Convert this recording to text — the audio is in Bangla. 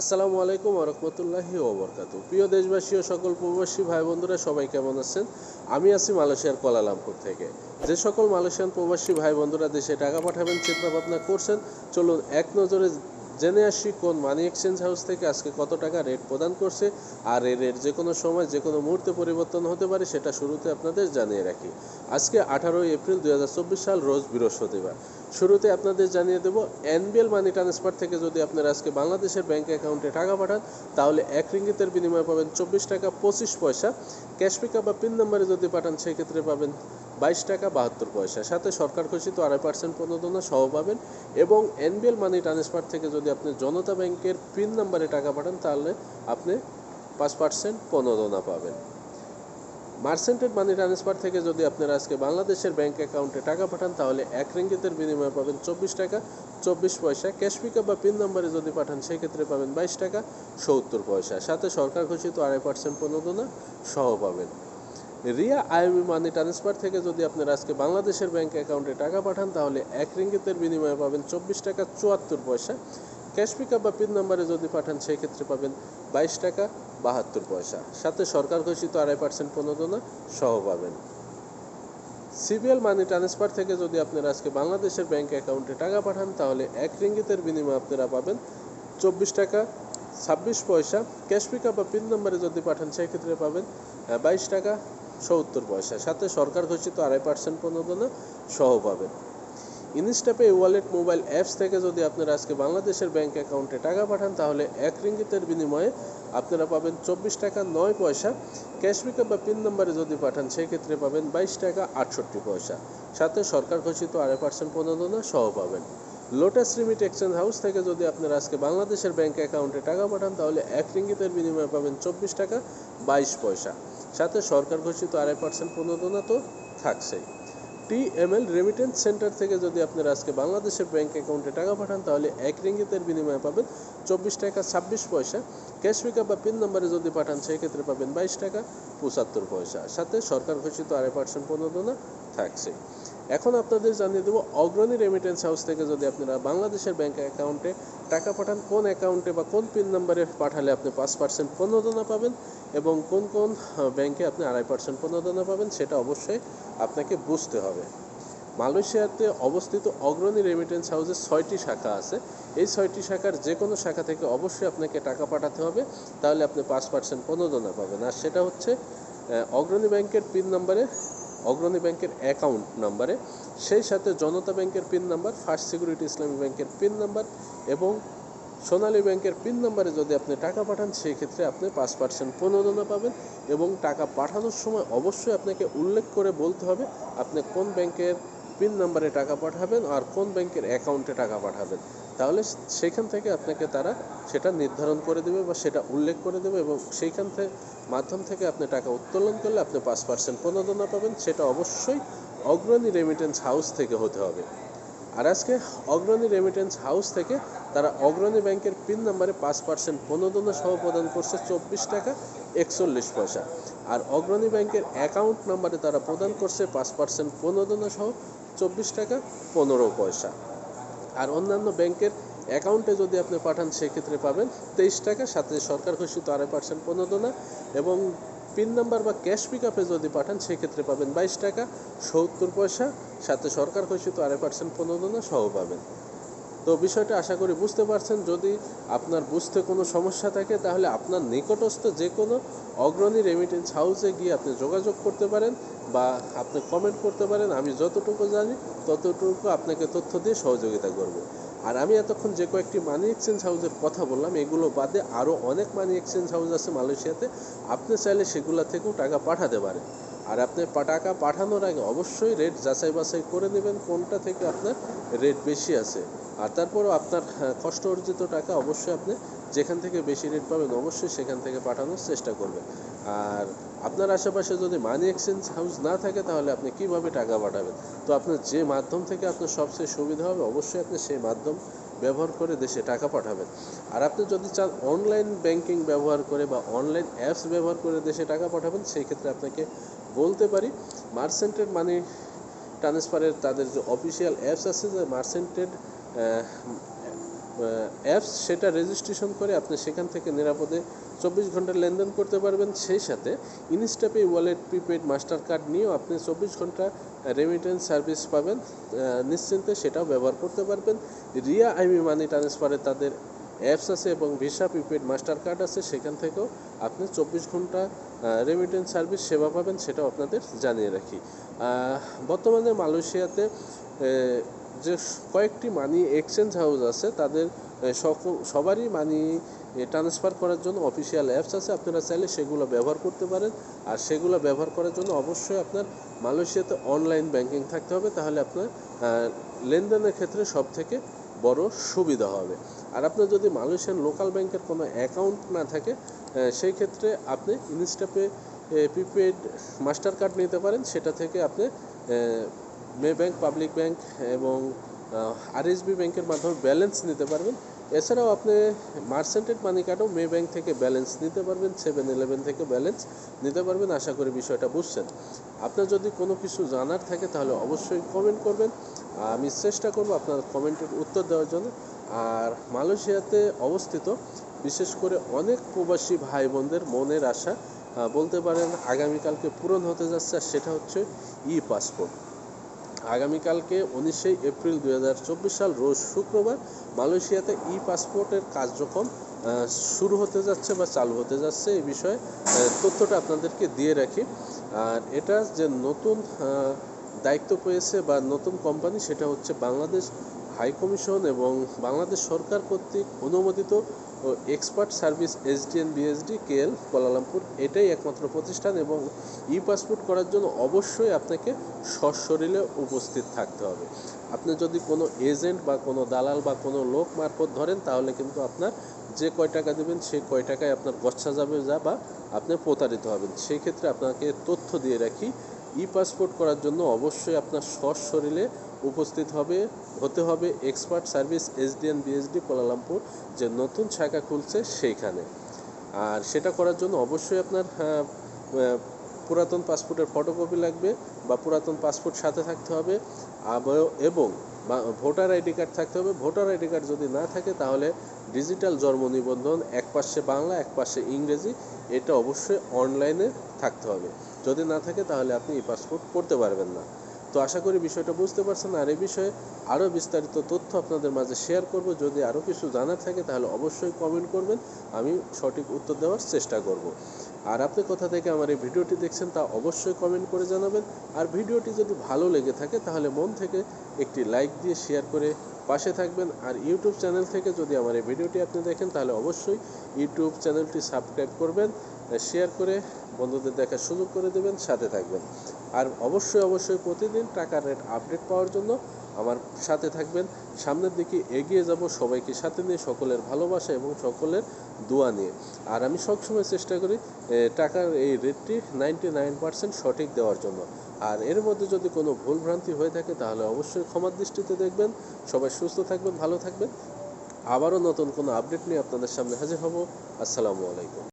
আসসালামু আলাইকুম আরহামতুল্লাহি ওবরকাত প্রিয় দেশবাসী ও সকল প্রবাসী ভাই বন্ধুরা, সবাই কেমন আছেন? আমি আছি মালয়েশিয়ার কোলালামপুর থেকে। যে সকল মালয়েশিয়ান প্রবাসী ভাই বন্ধুরা দেশে টাকা পাঠাবেন, চিন্তা ভাবনা করছেন, চলুন এক নজরে জেনে আসি কোন মানি এক্সচেঞ্জ হাউস থেকে আজকে কত টাকা রেট প্রদান করছে, আর এই রেট যে কোনো সময় যে কোনো মুহূর্তে পরিবর্তন হতে পারে সেটা শুরুতে আপনাদের জানিয়ে রাখি। আজকে আঠারোই এপ্রিল দুই হাজার চব্বিশ সাল, রোজ বৃহস্পতিবার। শুরুতে আপনাদের জানিয়ে দেব এনবিএল মানি ট্রান্সফার থেকে যদি আপনারা আজকে বাংলাদেশের ব্যাংক অ্যাকাউন্টে টাকা পাঠান, তাহলে এক রিঙ্গিতের বিনিময়ে পাবেন চব্বিশ টাকা পঁচিশ পয়সা। ক্যাশ পিকআপ বা পিন নম্বরে যদি পাঠান, সেক্ষেত্রে পাবেন বাইশ টাকা, বাহাত্তর পয়সা। সাথে সরকার ঘোষিত আড়াই পার্সেন্ট প্রণোদনা সহ পাবেন এবং এনবিএল মানি ট্রান্সফার থেকে যদি আপনি জনতা ব্যাংকের পিন নাম্বারে টাকা পাঠান, তাহলে আপনি পাঁচ পার্সেন্ট প্রণোদনা পাবেন। মার্সেন্টেড মানি ট্রান্সফার থেকে যদি আপনারা আজকে বাংলাদেশের ব্যাংক অ্যাকাউন্টে টাকা পাঠান, তাহলে এক রিঙ্গিতের বিনিময়ে পাবেন চব্বিশ টাকা, চব্বিশ পয়সা। ক্যাশ পিকআপ বা পিন নাম্বারে যদি পাঠান, সেক্ষেত্রে পাবেন বাইশ টাকা, সত্তর পয়সা। সাথে সরকার ঘোষিত আড়াই পার্সেন্ট প্রণোদনা সহ পাবেন। রিয়া আইএমই মানি ট্রান্সফার থেকে যদি আপনারা আজকে বাংলাদেশের ব্যাংক অ্যাকাউন্টে টাকা পাঠান, তাহলে এক রিঙ্গিতের বিনিময়ে পাবেন চব্বিশ টাকা চুয়াত্তর পয়সা। ক্যাশ পিকআপ বা পিন নম্বরে যদি পাঠান, সেই ক্ষেত্রে পাবেন বাইশ টাকা বাহাত্তর পয়সা। সাথে সরকার ঘোষিত আড়াই পার্সেন্ট প্রণোদনা সহ পাবেন। সিবিএল মানি ট্রান্সফার থেকে যদি আপনারা আজকে বাংলাদেশের ব্যাংক অ্যাকাউন্টে টাকা পাঠান, তাহলে এক রিঙ্গিতের বিনিময়ে আপনারা পাবেন চব্বিশ টাকা ছাব্বিশ পয়সা। ক্যাশ পিকআপ বা পিন নম্বরে যদি পাঠান সেক্ষেত্রে পাবেন বাইশ টাকা সত্তর পয়সা। সাথে সরকার ঘোষিত আড়াই পার্সেন্ট প্রণোদনা সহ পাবেন। ইনস্টাপে ওয়ালেট মোবাইল অ্যাপস থেকে যদি আপনারা আজকে বাংলাদেশের ব্যাংক অ্যাকাউন্টে টাকা পাঠান, তাহলে এক রিঙ্গিতের বিনিময়ে আপনারা পাবেন চব্বিশ টাকা নয় পয়সা। ক্যাশ পিকআপ বা পিন নম্বরে যদি পাঠান, সেক্ষেত্রে পাবেন বাইশ টাকা আটষট্টি পয়সা। সাথে সরকার ঘোষিত আড়াই পার্সেন্ট প্রণোদনা সহ পাবেন। লোটাস রিমিট এক্সচেঞ্জ হাউস থেকে যদি আপনারা আজকে বাংলাদেশের ব্যাংক অ্যাকাউন্টে টাকা পাঠান, তাহলে এক রিঙ্গিতের বিনিময়ে পাবেন চব্বিশ টাকা বাইশ পয়সা। সাথে সরকার ঘোষিত আড়াই পার্সেন্ট প্রণোদনা তো থাকছেই। টিএমএল রেমিটেন্স সেন্টার থেকে যদি আপনারা আজকে বাংলাদেশের ব্যাংক অ্যাকাউন্টে টাকা পাঠান, তাহলে এক রিঙ্গিতের বিনিময়ে পাবেন চব্বিশ টাকা ছাব্বিশ পয়সা। ক্যাশ পিকআপ বা পিন নম্বরে যদি পাঠান সেই ক্ষেত্রে পাবেন বাইশ টাকা পঁচাত্তর পয়সা। সাথে সরকার ঘোষিত আড়াই পার্সেন্ট প্রণোদনা থাকছে এখন আপনাদের জানিয়ে দেবো অগ্রণী রেমিটেন্স হাউস থেকে যদি আপনারা বাংলাদেশের ব্যাংক অ্যাকাউন্টে টাকা পাঠান, কোন অ্যাকাউন্টে বা কোন পিন নাম্বারে পাঠালে আপনি পাঁচ পার্সেন্ট প্রণোদনা পাবেন এবং কোন কোন ব্যাংকে আপনি আড়াই পার্সেন্ট প্রণোদনা পাবেন সেটা অবশ্যই আপনাকে বুঝতে হবে। মালয়েশিয়াতে অবস্থিত অগ্রণী রেমিটেন্স হাউসের ছয়টি শাখা আছে। এই ছয়টি শাখার যে কোনো শাখা থেকে অবশ্যই আপনাকে টাকা পাঠাতে হবে, তাহলে আপনি পাঁচ পার্সেন্ট প্রণোদনা পাবেন। আর সেটা হচ্ছে অগ্রণী ব্যাংকের পিন নাম্বারে অগ্রণী ব্যাংকের অ্যাকাউন্ট নাম্বারে, সেই সাথে জনতা ব্যাংকের পিন নাম্বার, ফার্স্ট সিকিউরিটি ইসলামী ব্যাংকের পিন নাম্বার এবং সোনালী ব্যাংকের পিন নাম্বারে যদি আপনি টাকা পাঠান, সেই ক্ষেত্রে আপনি পাঁচ পার্সেন্ট প্রণোদনা পাবেন এবং টাকা পাঠানোর সময় অবশ্যই আপনাকে উল্লেখ করে বলতে হবে আপনি কোন ব্যাংকের পিন নাম্বারে টাকা পাঠাবেন আর কোন ব্যাংকের অ্যাকাউন্টে টাকা পাঠাবেন। তাহলে সেখান থেকে আপনাকে তারা সেটা নির্ধারণ করে দেবে বা সেটা উল্লেখ করে দেবে এবং সেইখান থেকে মাধ্যম থেকে আপনি টাকা উত্তোলন করলে আপনি পাঁচ পার্সেন্ট প্রণোদনা পাবেন। সেটা অবশ্যই অগ্রণী রেমিটেন্স হাউস থেকে হতে হবে। আর আজকে অগ্রণী রেমিটেন্স হাউস থেকে তারা অগ্রণী ব্যাংকের পিন নাম্বারে পাঁচ পার্সেন্ট প্রণোদনা সহ প্রদান করছে চব্বিশ টাকা একচল্লিশ পয়সা। আর অগ্রণী ব্যাংকের অ্যাকাউন্ট নাম্বারে তারা প্রদান করছে পাঁচ পার্সেন্ট প্রণোদনা সহ চব্বিশ টাকা পনেরো পয়সা। আর অন্যান্য ব্যাংকের অ্যাকাউন্টে যদি আপনি পাঠান, সেক্ষেত্রে পাবেন তেইশ টাকা। সাথে সরকার ঘোষিত আড়াই পার্সেন্ট প্রণোদনা এবং পিন নাম্বার বা ক্যাশ পিকআপে যদি পাঠান, সেক্ষেত্রে পাবেন বাইশ টাকা, সত্তর পয়সা। সাথে সরকার ঘোষিত আড়াই পার্সেন্ট প্রণোদনা সহ পাবেন। তো বিষয়টা আশা করি বুঝতে পারছেন। যদি আপনার বুঝতে কোনো সমস্যা থাকে, তাহলে আপনার নিকটস্থ যে কোনো অগ্রণী রেমিটেন্স হাউসে গিয়ে আপনি যোগাযোগ করতে পারেন বা আপনি কমেন্ট করতে পারেন। আমি যতটুকু জানি, ততটুকু আপনাকে তথ্য দিয়ে সহযোগিতা করব। আর আমি এতক্ষণ যে কয়েকটি মানি এক্সচেঞ্জ হাউসের কথা বললাম, এগুলো বাদে আরও অনেক মানি এক্সচেঞ্জ হাউস আছে মালয়েশিয়াতে। আপনি চাইলে সেগুলো থেকেও টাকা পাঠাতে পারেন। আর আপনি টাকা পাঠানোর আগে অবশ্যই রেট যাচাই বাছাই করে নেবেন কোনটা থেকে আপনার রেট বেশি আছে। আর তারপরও আপনার হ্যাঁ, কষ্ট অর্জিত টাকা অবশ্যই আপনি যেখান থেকে বেশি রেট পাবেন অবশ্যই সেখান থেকে পাঠানোর চেষ্টা করবেন। আর আপনার আশেপাশে যদি মানি এক্সচেঞ্জ হাউস না থাকে তাহলে আপনি কীভাবে টাকা পাঠাবেন? তো আপনার যে মাধ্যম থেকে আপনার সবচেয়ে সুবিধা হবে অবশ্যই আপনি সেই মাধ্যম ব্যবহার করে দেশে টাকা পাঠাবেন। আর আপনি যদি চান অনলাইন ব্যাংকিং ব্যবহার করে বা অনলাইন অ্যাপস ব্যবহার করে দেশে টাকা পাঠাবেন, সেই ক্ষেত্রে আপনাকে বলতে পারি মার্সেন্টেড মানি ট্রান্সফারের তাদের যে অফিসিয়াল অ্যাপস আছে, যে মার্সেন্টেড অ্যাপস সেটা রেজিস্ট্রেশন করে আপনি সেখান থেকে নিরাপদে চব্বিশ ঘণ্টা লেনদেন করতে পারবেন। সেই সাথে InstaPay wallet prepaid master card নিয়েও আপনি চব্বিশ ঘণ্টা রেমিটেন্স সার্ভিস পাবেন। নিশ্চিন্তে সেটাও ব্যবহার করতে পারবেন। রিয়া আইমি মানি ট্রান্সফারে তাদের অ্যাপস আছে এবং ভিসা প্রিপেড মাস্টার কার্ড আছে। সেখান থেকেও আপনি চব্বিশ ঘণ্টা রেমিটেন্স সার্ভিস সেবা পাবেন সেটাও আপনাদের জানিয়ে রাখি। বর্তমানে মালয়েশিয়াতে যে কয়েকটি মানি এক্সচেঞ্জ হাউস আছে, তাদের সবারই মানি ট্রান্সফার করার জন্য অফিসিয়াল অ্যাপস আছে, আপনারা চাইলে সেগুলো ব্যবহার করতে পারেন। আর সেগুলো ব্যবহার করার জন্য অবশ্যই আপনার মালয়েশিয়াতে অনলাইন ব্যাংকিং থাকতে হবে, তাহলে আপনার লেনদেনের ক্ষেত্রে সব থেকে বড় সুবিধা হবে। আর আপনার যদি মালয়েশিয়ান লোকাল ব্যাংকের কোনো অ্যাকাউন্ট না থাকে সেই ক্ষেত্রে আপনি ইনস্টাপে প্রিপেড মাস্টার কার্ড নিতে পারেন, সেটা থেকে আপনি মে ব্যাংক পাবলিক ব্যাংক এবং আর আরএসবি ব্যাংকের মাধ্যমে ব্যালেন্স নিতে পারবেন। এছাড়াও আপনি মার্সেন্টেড মানি কার্ডও মে ব্যাংক থেকে ব্যালেন্স নিতে পারবেন, সেভেন ইলেভেন থেকে ব্যালেন্স নিতে পারবেন। আশা করি বিষয়টা বুঝছেন। আপনার যদি কোনো কিছু জানার থাকে তাহলে অবশ্যই কমেন্ট করবেন। আমি চেষ্টা করব আপনার কমেন্টের উত্তর দেওয়ার জন্য। আর মালয়েশিয়াতে অবস্থিত বিশেষ করে অনেক প্রবাসী ভাই বোনদের মনের আশা বলতে পারেন আগামীকালকে পূরণ হতে যাচ্ছে, আর সেটা হচ্ছে ই পাসপোর্ট আগামীকালকে উনিশে এপ্রিল দু হাজার চব্বিশ সাল রোজ শুক্রবার মালয়েশিয়াতে ই পাসপোর্টের কার্যক্রম শুরু হতে যাচ্ছে বা চালু হতে যাচ্ছে। এই বিষয়ে তথ্যটা আপনাদেরকে দিয়ে রাখি। আর এটা যে নতুন দায়িত্ব পেয়েছে বা নতুন কোম্পানি, সেটা হচ্ছে বাংলাদেশ হাই কমিশন এবং বাংলাদেশ সরকার কর্তৃক অনুমোদিত ও expert service SDN BSD KL Kuala Lumpur, এটাই একমাত্র প্রতিষ্ঠান এবং ই পাসপোর্ট করার জন্য অবশ্যই আপনাকে সশরীরে উপস্থিত থাকতে হবে। আপনি যদি কোনো এজেন্ট বা কোনো দালাল বা কোনো লোক মারফত ধরেন, তাহলে কিন্তু আপনার যে কয় টাকা দেবেন সেই কয় টাকায় আপনার গচ্ছা যাবে যা বা আপনি প্রতারিত হবেন। সেই ক্ষেত্রে আপনাকে তথ্য দিয়ে রাখি ই পাসপোর্ট করার জন্য অবশ্যই আপনার সশরীরে উপস্থিত হবে হতে হবে expert service SDN BSD Kuala Lumpur যে নতুন শাখা খুলছে সেইখানে। আর সেটা করার জন্য অবশ্যই আপনার আহ, পুরাতন পাসপোর্টের ফটোকপি লাগবে বা পুরাতন পাসপোর্ট সাথে থাকতে হবে। এবং ভোটার আইডি কার্ড থাকতে হবে। ভোটার আইডি কার্ড যদি না থাকে তাহলে ডিজিটাল জন্ম নিবন্ধন এক পাশে বাংলা এক পাশে ইংরেজি এটা অবশ্যই অনলাইনে থাকতে হবে। যদি না থাকে তাহলে আপনি এই পাসপোর্ট করতে পারবেন না। তো আশা করি বিষয়টা বুঝতে পারছেন। আর এই বিষয়ে আরও বিস্তারিত তথ্য আপনাদের মাঝে শেয়ার করব। যদি আরও কিছু জানার থাকে তাহলে অবশ্যই কমেন্ট করবেন। আমি সঠিক উত্তর দেওয়ার চেষ্টা করব। আর আপনি কোথা থেকে আমার এই ভিডিওটি দেখছেন তা অবশ্যই কমেন্ট করে জানাবেন। আর ভিডিওটি যদি ভালো লেগে থাকে তাহলে মন থেকে একটি লাইক দিয়ে শেয়ার করে পাশে থাকবেন। আর ইউটিউব চ্যানেল থেকে যদি আমার এই ভিডিওটি আপনি দেখেন তাহলে অবশ্যই ইউটিউব চ্যানেলটি সাবস্ক্রাইব করবেন। শেয়ার করে বন্ধুদের দেখার সুযোগ করে দেবেন, সাথে থাকবেন। আর অবশ্যই অবশ্যই প্রতিদিন টাকার রেট আপডেট পাওয়ার জন্য আমার সাথে থাকবেন। সামনের দিকে এগিয়ে যাব সবাইকে সাথে নিয়ে, সকলের ভালোবাসা এবং সকলের দোয়া নিয়ে। আর আমি সবসময় চেষ্টা করি টাকার এই রেটটি নাইনটি নাইন পার্সেন্ট সঠিক দেওয়ার জন্য। আর এর মধ্যে যদি কোনো ভুলভ্রান্তি হয়ে থাকে, তাহলে অবশ্যই ক্ষমার দৃষ্টিতে দেখবেন। সবাই সুস্থ থাকবেন, ভালো থাকবেন। আবারও নতুন কোনো আপডেট নিয়ে আপনাদের সামনে হাজির হব। আসসালামু আলাইকুম।